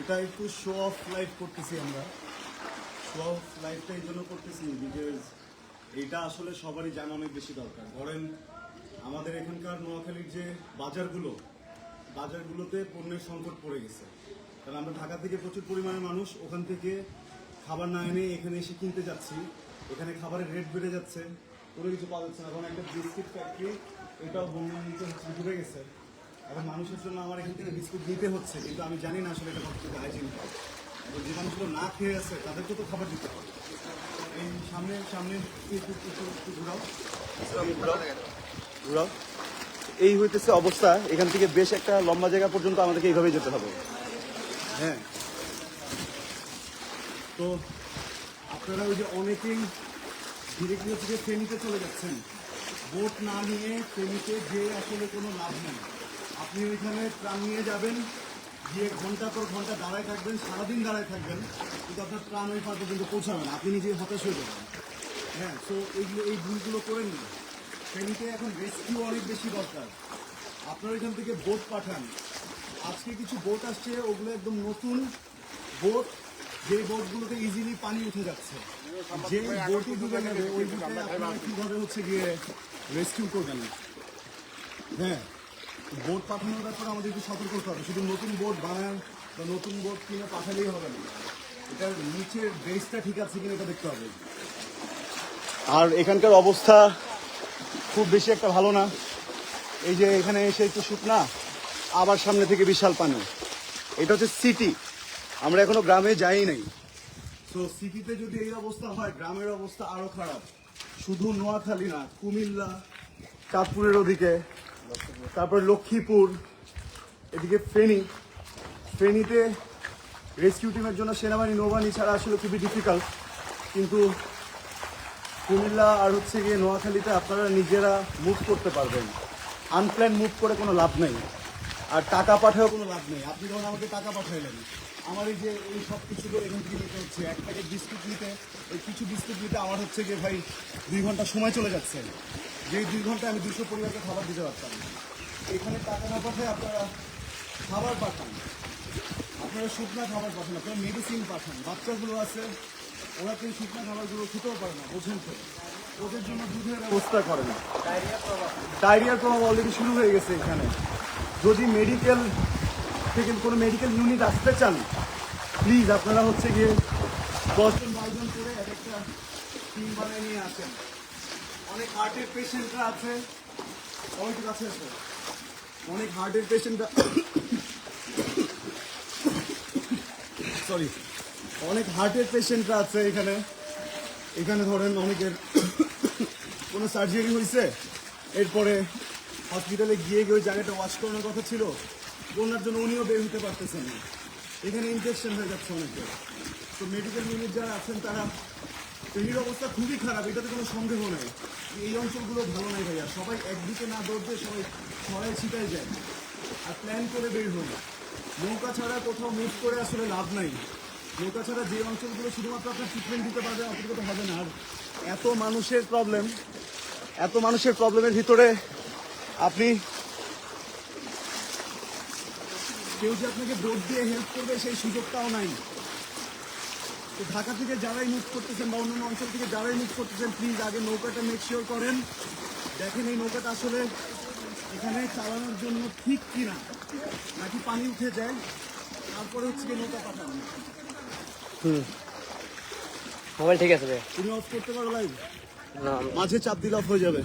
এটা একটু show off life করতেছি আমরা। শো অফ লাইফটা এই জন্য করতেছি বিকজ এটা আসলে সবারই জানা অনেক বেশি দরকার। ধরেন, আমাদের এখানকার নোয়াখালীর যে বাজারগুলো, বাজারগুলোতে পণ্যের সংকট পড়ে গেছে। কারণ আমরা ঢাকা থেকে প্রচুর পরিমাণে মানুষ ওখান থেকে খাবার না এনে এখানে এসে কিনতে যাচ্ছি। এখানে খাবারের রেট বেড়ে যাচ্ছে, কোনো কিছু পাওয়া যাচ্ছে না। এখন একটা বিস্কিট ফ্যাক্টরি এটাও নিচে হচ্ছে গেছে। এখন মানুষের জন্য আমার এখান থেকে বিস্কুট দিতে হচ্ছে কিন্তু আমি জানি না আসলে এটা কতটুকু হাইজিন এবং যে মানুষগুলো না খেয়ে আছে তাদেরকে তো খাবার দিতে হবে। এই সামনে সামনে একটু ঘুরাও। ঘুরাও। এই হইতেছে অবস্থা। এখান থেকে বেশ একটা লম্বা জায়গা পর্যন্ত আমাদেরকে এইভাবেই যেতে হবে। হ্যাঁ। তো আপনারা ওই যে অনেকেই ধীরে ধীরে থেকে ফেনীতে চলে যাচ্ছেন। বোট না নিয়ে ফেনীতে যে আসলে কোনো লাভ নেই। আপনি ওইখানে প্রাণ নিয়ে যাবেন, গিয়ে ঘণ্টা পর ঘণ্টা দাঁড়ায় থাকবেন, সারাদিন দাঁড়ায় থাকবেন, কিন্তু আপনার ট্রাম ওই পার পর্যন্ত পৌঁছাবেন আপনি নিজে হতাশ হয়ে যাবেন। হ্যাঁ সো এইগুলো, এই ভুলগুলো করেন না ফেনীতে এখন রেস্কিউ অনেক বেশি দরকার। আপনারা এখান থেকে বোট পাঠান। আজকে কিছু বোট আসছে, ওগুলো একদম নতুন বোট যে বোটগুলোতে ইজিলি পানি উঠে যাচ্ছে। যে বোটই ডুবে যাবে, ওই বোটে আপনারা কীভাবে হচ্ছে গিয়ে রেস্কিউ করবেন? হ্যাঁ বোট পাঠানোর ব্যাপারে আমাদের একটু সতর্ক হতে হবে। শুধু নতুন বোট বানান বা নতুন বোর্ড কিনে পাঠালেই হবে না। এটার নিচের বেসটা ঠিক আছে কিনা এটা দেখতে হবে। আর এখানকার অবস্থা খুব বেশি একটা ভালো না। এই যে এখানে এসে একটু শুকনা আবার সামনে থেকে বিশাল পানি। এটা হচ্ছে সিটি আমরা এখনও গ্রামে যাই নাই। তো সিটিতে যদি এই অবস্থা হয় গ্রামের অবস্থা আরও খারাপ। শুধু নোয়াখালী না কুমিল্লা চাঁদপুরের ওদিকে। তারপর লক্ষ্মীপুর, এদিকে ফেনী। ফেনীতে রেস্কিউ টিমের জন্য সেনাবাহিনী নৌবাহিনী ছাড়া আসলে খুবই ডিফিকাল্ট কিন্তু কুমিল্লা আর হচ্ছে গিয়ে নোয়াখালীতে আপনারা নিজেরা মুভ করতে পারবেন। আনপ্ল্যান মুভ করে কোনো লাভ নেই। আর টাকা পাঠাও কোনো লাভ নেই। আপনি যখন আমাকে টাকা পাঠাইলেন, আমার এই যে এই সব কিছু করে এখান থেকে নিতে হচ্ছে। এক প্যাকেট বিস্কুট নিতে, এই কিছু বিস্কুট নিতে আমার হচ্ছে গিয়ে ভাই দুই ঘণ্টা সময় চলে যাচ্ছে। যেই দুই ঘণ্টা আমি দুশো পরিবারকে খাবার দিতে পারতাম। এখানে টাকা না পাঠায় আপনারা খাবার পাঠান। আপনারা শুকনা খাবার পাঠান, আপনারা মেডিসিন পাঠান। বাচ্চাগুলো আছে, ওরা তো শুকনা খাবারগুলো খেতেও পারে না, বোঝেন তো। ওদের জন্য দুধের ব্যবস্থা করেন। ডায়রিয়ার প্রভাব অলরেডি শুরু হয়ে গেছে এখানে। যদি মেডিকেল থেকে কোনো মেডিকেল ইউনিট আসতে চান প্লিজ আপনারা হচ্ছে গিয়ে দশজন বারোজন করে এক একটা টিম বানিয়ে নিয়ে আসেন। অনেক হার্টের পেশেন্টরা আছে। আছে আছে। অনেক হার্টের পেশেন্টরা সরি অনেক হার্টের পেশেন্টরা আছে এখানে। এখানে ধরেন অনেকের কোনো সার্জারি হয়েছে। এরপরে হসপিটালে গিয়ে গিয়ে ওই জায়গাটা ওয়াশ করানোর কথা ছিল। বন্যার জন্য উনিও বের হতে পারতেছেন না। এখানে ইনফেকশন হয়ে যাচ্ছে অনেকের তো মেডিকেল ইউনিট যারা আছেন তারা ফেরির অবস্থা খুবই খারাপ, এটাতে কোনো সন্দেহ নেই। এই অঞ্চলগুলো ভালো নাই ভাইয়া। সবাই একদিকে না দৌড় দিয়ে সবাই ছড়ায় ছিটায় যায়। আর প্ল্যান করে বের হন নৌকা ছাড়া কোথাও মুভ করে আসলে লাভ নাই। নৌকা ছাড়া যে অঞ্চলগুলো শুধুমাত্র আপনার ট্রিটমেন্ট দিতে পারবে তো হবে না। আর এত মানুষের প্রবলেম এত মানুষের প্রবলেমের ভিতরে আপনি কেউ যে আপনাকে বোট দিয়ে হেল্প করবে সেই সুযোগটাও নাই। তো ঢাকা থেকে যারাই মুভ করতেছেন বা অন্যান্য অঞ্চল থেকে যারাই মুভ করতেছেন প্লিজ আগে নৌকাটা মেক শিওর করেন। দেখেন এই নৌকাটা আসলে এখানে চালানোর জন্য ঠিক কিনা নাকি পানি উঠে যায়। তারপরে হচ্ছে গিয়ে নৌকা পাঠানো। মোবাইল ঠিক আছে রে তুমি অফ করতে পারো লাইভ না। মাঝে চাপ দিলে অফ হয়ে যাবে।